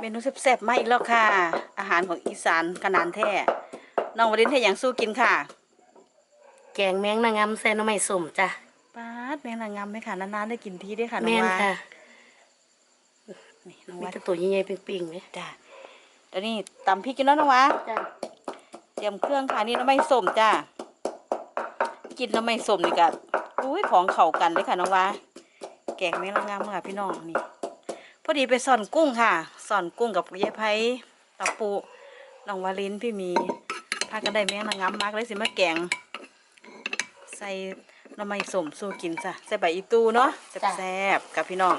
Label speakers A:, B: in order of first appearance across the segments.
A: เมนูแซ่บๆมาอีกแล้วค่ะ อาหารของอีสานขนาดแท้น้องวรินทร์ให้หยังสู้กินค่ะ
B: แกงแมงนางงามใส่หน้ำไม้ส้มจ้ะ
A: ป้าดแมงนางงามไหมค่ะนานๆได้กินทีเด้วยค่ะน้
B: แม่
A: อง
B: น
A: วา
B: ค่ะ
A: นี่น้อง
B: มี
A: วา
B: แต่ตัวใหญ่ๆปิ้งๆเลย
A: จ้ะเดี๋ยวนี้ตำพริกกินแล้วน้องวา
B: จ้ะ
A: เตรียมเครื่องค่ะนี่น้ำไม่ส้มจ้ากินน้ำไม่ส้มนี่ก็อุ้ยของเข่ากันเลยค่ะน้องวาแกงแมงนางงามค่ะพี่น้องนี่ พอดีไปสอนกุ้งค่ะ สอนกุ้งกับยายไพตะปูน้องวาลินพี่มีพากันได้แมงนางงามมากเลยสิมาแกง ใส่น้ำไม่ส้มสู้กินจ้ะใส่ใบอีตูเนาะแซ่บๆกับพี่น้อง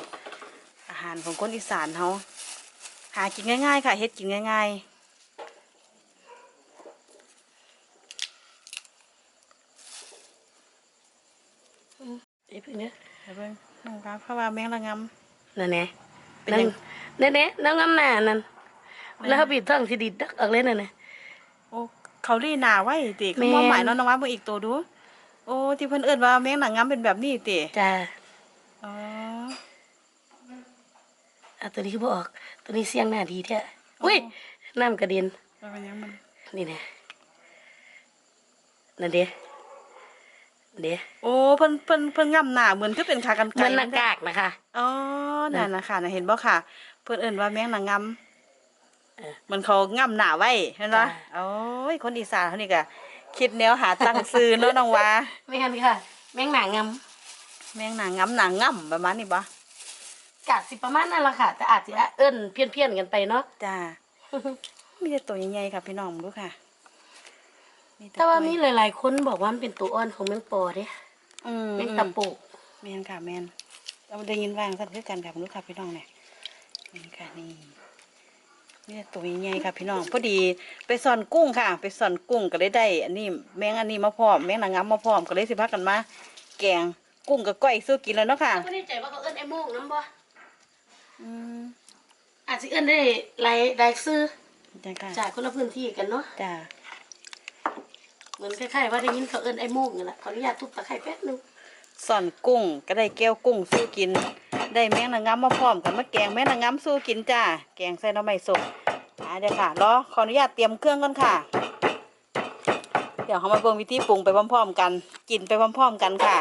A: อาหารของคนอีสานเขาหากินง่ายๆค่ะเฮ็ดกินง่าย
B: ไอ้เพิ่งเนี้ย
A: ๆเดี๋ยวเบิ่งน้องวาเพราะว่าแมงละงำ
B: นั่นแหละ
A: เป็น
B: นั่
A: ยั
B: น
A: ง
B: นั่นแหละน้ำงามหน้านั่น
A: แม่น
B: แล้วเขาบีบท้องสิดิดดักออกเลยนั่นน่ะ
A: โอ้เขาลีหนาไว้ติ
B: แม่
A: เขา
B: น
A: มองหมายเนาะน้องว่าเบิ่งอีกตัวดู โอ้ที่เพิ่นเอิ้นว่าแมงหนังงามเป็นแบบนี้ติ
B: จ้ะ
A: อ๋อ
B: อะตัวนี้คือบ่ออกตัวนี้เสียงหน้าดีแท้อุ้ยน้ำกระเด็น
A: แล้วมันยังมัน
B: นี่นะนั่นเด้ เด้
A: โอ้เพิ่นเพิ่นเพิ่นงำหน้าเหมือนคือเป็นขากันไก
B: มันหน้ากากนะคะ
A: อ๋อนั่นน่ะค่ะน่ะเห็นบ่ค่ะ เพิ่นเอิ้นว่าแมงหนังงาม
B: เออ
A: เหมือนเขางำหน้าไว้เห็นบ่
B: จ้ะ
A: โอ้ยคนอีสานเขานี่ก็คิดแนวหาตั้งซื้อเนาะน้องว่า
B: ไม่งั้นค่ะ แมงหนางาม
A: แมงหนังงำหนังงำประมาณนี้บ่
B: กาดสิประมาณนั่นละค่ะ แต่อาจจะเอิ้นเพี้ยนๆกันไปเนาะ
A: จ้ามีแต่ตัวใหญ่ๆค่ะพี่น้องดูค่ะ
B: แต่ว่ามีหลาย ๆ คนบอกว่ามันเป็นตัวอ่อนของแมงปอเด้
A: อืม
B: แมงตะปู
A: แมนค่ะแมนเราได้ยินว่างสักคือกันค่ะดูค่ะพี่น้องเนี่ยนี่ค่ะนี่มีแต่ตัวใหญ่ๆค่ะพี่น้องพอดีไปสอนกุ้งค่ะ ไปสอนกุ้งก็ได้ได้ อันนี้แมงอันนี้มาพร้อมแมงนางงามมาพร้อมก็เลยสิพากันมาแกงกุ้งกับก้อยสู้กินแล้วเนาะค่ะ
B: ไม่แน่ใจว่าเขาเอิ้นไอ้โมงน้ำบ่
A: อืม
B: อาจจะเอิ้นได้หลายหลายซื้อ
A: จ้าค่ะ
B: จากคนละพื้นที่กันเนาะ
A: จ้า
B: เหมือนคล้ายๆว่าได้ยินเขาเอิ้นไอ้โมงนี่แหละขออนุญาตทุบตะไคร้แป๊บนึง
A: สอนกุ้งก็ได้แก้วกุ้งสู้กิน ได้แมงนางงามมาพร้อมกันมาแกงแมงนางงามสู้กินจ้าแกงใส่หน้ำไม้สดอ่าเดี๋ยวค่ะรอขออนุญาตเตรียมเครื่องก่อนค่ะ เดี๋ยวเขามาเบิ่งวิธีปรุงไปพร้อมๆกัน กินไปพร้อมๆกันค่ะ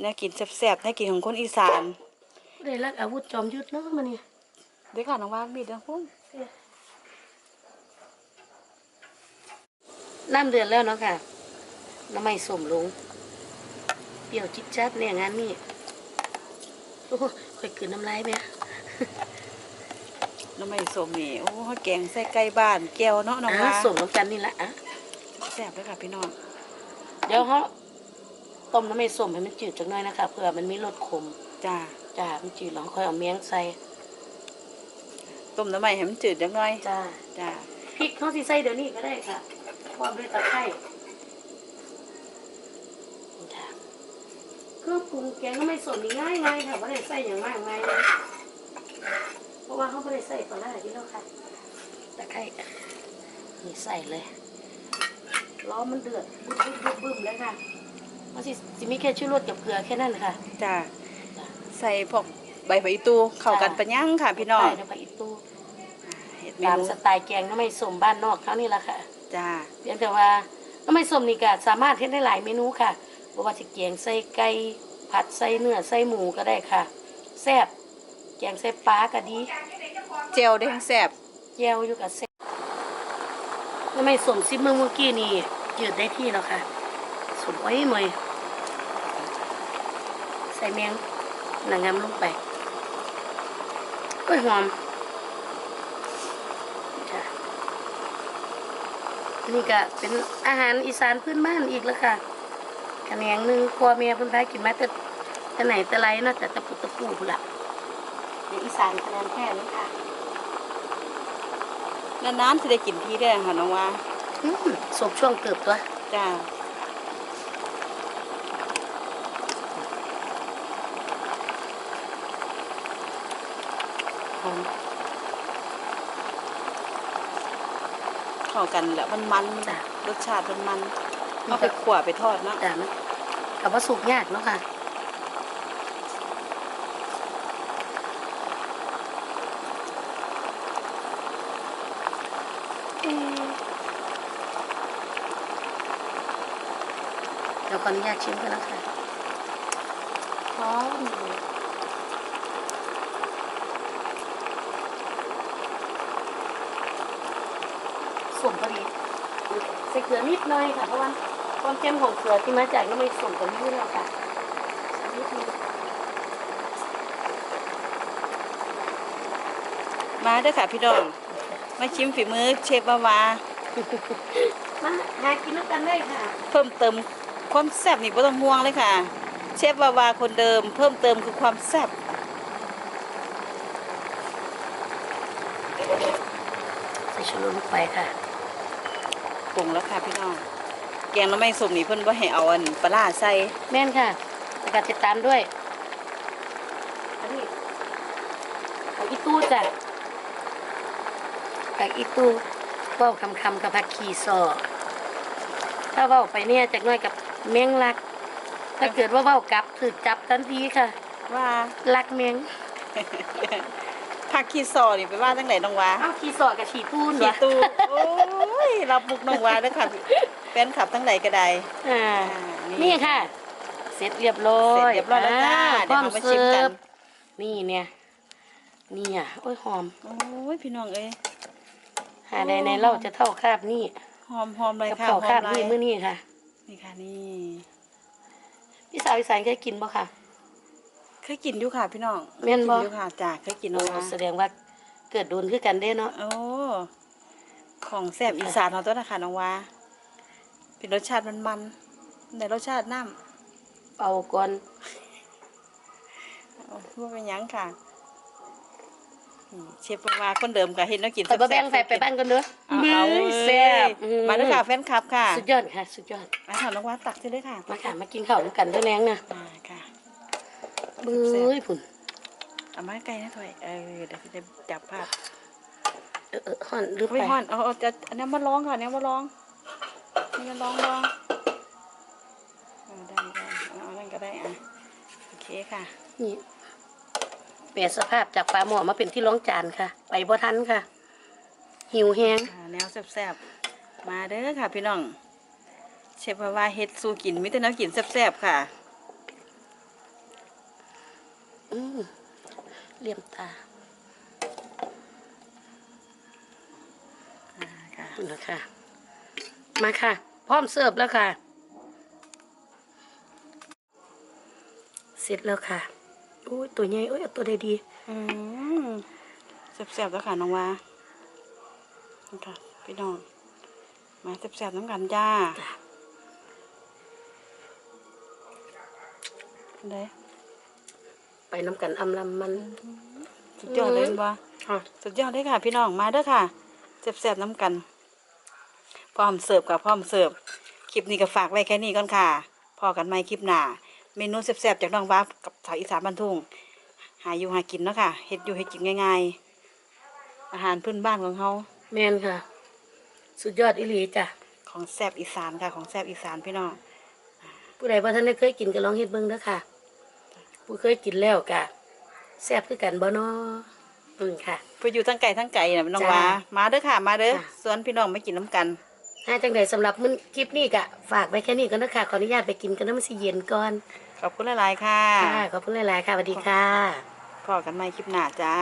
A: เนี่ยกินแซ่บๆเนี่ยกินของคนอีสาน
B: ได้รักอาวุธจอมยุทธเนาะมันนี่
A: เด้วยค่ะน้องว่ามีดนะพุ่ง
B: น้ำเดือดแล้วเนาะค่ะ น้ำไม่สมลง เปรี้ยวจิ๊ดจัดเนี่ยงานนี่โอ้โหค่อยกลืนน้ำลายไหม
A: น้ำไม่สมนี่ โอ้แกงใส่ไก่บ้านแก้วเนาะน้อง
B: อ่า
A: ว่า
B: ส่งน้ำกันนี่ละอะ
A: แซ่บเลยค่ะพี่น้อง
B: เดี๋ยวเขาต้มน้ำไม่ส้มให้มันจืดจังหน่อยนะคะเผื่อมันมีรสขม
A: จ้า
B: จ้า มันจืดแล้วค่อยเอาเมียงใส่
A: ต้มน้ำมันให้มันจืดจังหน่อย
B: จ้า
A: จ้า
B: พริกเขาสิใส่เดี๋ยวนี้ก็ได้ค่ะพร้อมด้วยตะไคร้จ้าเครื่องปรุงแกงน้ำไม่ส้มนี่ง่ายง่ายๆค่ะไม่ได้ใส่อย่างมากมายเลยเพราะว่าเขาไม่ได้ใส่ปลาร้าที่เราค่ะตะไคร้นี่ใส่เลยล้อมันเดือดบึ้มบึ้มบึ้มบึ้มเลยค่ะมันสิสิมีแค่ชื่อรสกับเกลือแค่นั้นค่ะ
A: จ้าใส่พวก ใบผักอีตูเข้ากันปะยั่งค่ะ พี่น้อง
B: ใส่ในผักอีตู
A: เห็ดเม
B: ตาม
A: นู
B: สไตล์แกงน้ำไม่ส้มบ้านนอกเขานี่แหละค่ะ
A: จ้า
B: เพียงแต่ว่าน้ำไม่ส้มนี่ก็สามารถเฮ็ดได้หลายเมนูค่ะบ่ว่าจะแกงใส่ไก่ผัดใส่เนื้อใส่หมูก็ได้ค่ะแซ่บแกงใส่ปลาก็ดี
A: เจลได้ทั้งแซ่บ
B: แจ่วอยู่กับแซ่บน้ำไม่ส้มซิมเมื่อเมื่อกี้นี่ยืดได้ที่แล้วค่ะสมไว้หน่อยใส่แมงหนังงามลงไป ก็หอมจ้ะนี่ก็เป็นอาหารอีสานพื้นบ้านอีกแล้วค่ะขะแหนงหนึ่งพ่อแม่เพิ่นพากินมาแต่แต่ไหนแต่ไรเนาะแต่ตะปุตะปูพุ่นละเดี๋ยวอีสานคะแนนแค่นี้ค่ะ
A: นานๆจะได้กินทีได้อค่ะน้องว่า
B: อืมสบช่วงเติบตัว
A: จ้า
B: ค
A: เข้ากันแหละมันมันรสชาติมันมันเอาไปขั่วไปทอดเนาะ
B: จ้ะมกับว่าสุกยากเนาะค่ะเดี๋ยวขออนุญาตชิมกันนะคะ พร้อมอ มพอดีใส่เกลือนิดหน่อยค่ะ เพราะว่าความเข้มของเกลือที่มาจากน้ำมันสมกับนี่แล้วค่ะใส่นิดนึง
A: มาเด้อค่ะพี่น้องมาชิมฝีมือเชฟวาวา
B: มาหากินด้วยกันได้ค่ะ
A: เพิ่มเติมความแซ่บนี่บ่ต้องห่วงเลยค่ะ เชฟวาวาคนเดิม เพิ่มเติมคือความแซ่บ
B: ใส่ชูรสลงไปค่ะ
A: ปรุงแล้วค่ะพี่น้อง แกงน้ำไม่สมนี่เพิ่นบ่ให้เอาอันปลาร้าใส่
B: แม่นค่ะแล้วก็ติดตามด้วย อันนี้ผักอีตู้จ้ะผักอีตู้เว้าคำคำๆกับผักขีซอถ้าเว้าไปเนี่ยจากหน้อยกับแมงลัก ถ้าเกิดว่าเว้ากลับถือจับทันทีค่ะ
A: ว่า
B: ลักแมง
A: ผักขี้ซอนี่ไปว่าจังไหนน้องวา
B: เอ้าขีซอกับฉีตูน
A: ขี้
B: วะ
A: ตูโอ้ ยรับมุกน้องวาเด้อค่ะแฟนคลับทั้งไหนก็ได้
B: อ่า
A: อ่านี่
B: นี่ค่ะ เสร็จเรียบร้อย
A: เสร็จเรียบร้อยแล้วจ้า
B: พร้อม
A: เดี๋ยวเรามาชิมกัน
B: เสิร์ฟนี่เนี่ยนี่อะโอ้ยหอม
A: โอ้ยพี่น้องเอ้ย
B: หาใดในเล่าจะเท่าคาบนี่
A: หอมหอมเลย
B: กับ
A: ค่ะ
B: เท่า
A: หอ
B: คามบ
A: เล
B: นี่
A: ย
B: มื้อนี้ค่ะ
A: นี่ค่ะนี่
B: พี่สาวอีสานเคยกินบ่ค่ะ
A: เคยกินอยู่ค่ะ พี่น้อง
B: แม่นบ่
A: กิอยู่ค่ะจ้าเคยกิน
B: โอ้
A: เนาะ
B: แสดงว่าเกิดโดนคือกันเด้เนาะ
A: โอ้ ของแซ่บอีสานเราตัวนะคะน้องวาเป็นรสชาติมันมันๆในรสชาติน้ำ
B: เป่าก่อน
A: เอาว่าเป็นหยังค่ะนี่เชฟวาคนเดิมก็เห็นน้องกิน
B: ไปบ่แบ่งไปไปบ้านกันเด้อ
A: เอาเอา
B: มื้อ
A: เว้ย
B: แซ่บอื
A: มาเลยค่ะแฟนคลับค่ะ
B: สุดยอดค่ะ สุดยอด
A: มาค่ะน้องวาตักสิเลยค่ะ
B: มาค่ะ มากินข้าวด้วยกันเด้อแนงนะ
A: มาค่ะ
B: เบ้ยพุ่น
A: เอาไม้ไกลนะถอยเออเดี๋ยวจะจับภาพ
B: เออเออห่อนหรือ
A: ไม่
B: ไป
A: ห่อนเอาเอาจะอันนี้มาร้องค่ะอันนี้มาร้องนี่มาร้องร้องเออได้ได้เอาอานั่นก็ได้อะโอเคค่ะ
B: นี่เปลี่ยนสภาพจากปลาหมอมาเป็นที่ร้องจานค่ะ ไปบ่ทันค่ะ หิวแห้ง
A: อ่าแนวแซ่บๆมาเด้อค่ะ พี่น้องเชฟว่าวาเฮ็ดสูกินมิแต่แนกินแซ่บๆค่ะ
B: อืมเลี่ยมตา
A: อ่าค่ะ
B: นะคะ มาค่ะ พร้อมเสิร์ฟแล้วค่ะ เสร็จแล้วค่ะโอ้ยตัวใหญ่โอ้ยเอาตัวใดดี
A: อืมแซ่บๆแล้วค่ะน้องว่านี่ค่ะพี่น้อง มาแซ่บๆน้ำกันจ้า
B: จ้ะ
A: เด้
B: ไปน้ำกันอำลำมัน
A: สุดยอดเลยบ่
B: ค่ะ
A: สุดยอดเลยค่ะ พี่น้องมาเด้อค่ะแซ่บๆน้ำกัน พร้อมเสิร์ฟกับพร้อมเสิร์ฟคลิปนี้ก็ฝากไว้แค่นี้ก่อนค่ะพอกันใหม่คลิปหน้าเมนูแซ่บๆจากน้องว้ากับสาวอีสานบ้านทุ่ง หาอยู่หากินเนาะค่ะเฮ็ดอยู่เฮ็ดกินง่ายๆ อาหารพื้นบ้านของเขา
B: แมนค่ะ สุดยอดอิลีจ้ะ
A: ของแซ่บอีสานค่ะ ของแซ่บอีสานพี่น้อง
B: ผู้ใดว่าท่านได้เคยกินก็ลองเฮ็ดเบิ่งเด้อค่ะ ผู้เคยกินแล้วกะแซ่บคือกันบ่เนาะอืมค่ะ
A: เพื่ออยู่ทั้งไก่ทั้งไก่น่ะน้อง
B: จ้า
A: ว้ามาเด้อค่ะ มาเด้อ
B: จ้า
A: ส่วนพี่น้องไม่กินน้ำกัน
B: ถ้าจังใดสำหรับมื้อคลิปนี้กะฝากไว้แค่นี้ก่อนนะคะขออนุญาตไปกินกันน้ำมันสิเย็นก่อน
A: ขอบคุณหลายๆค่ะ
B: ค่ะขอบคุณหลายๆค่ะสวัสดีค่ะ
A: พอกันใหม่คลิปหน้าจ้า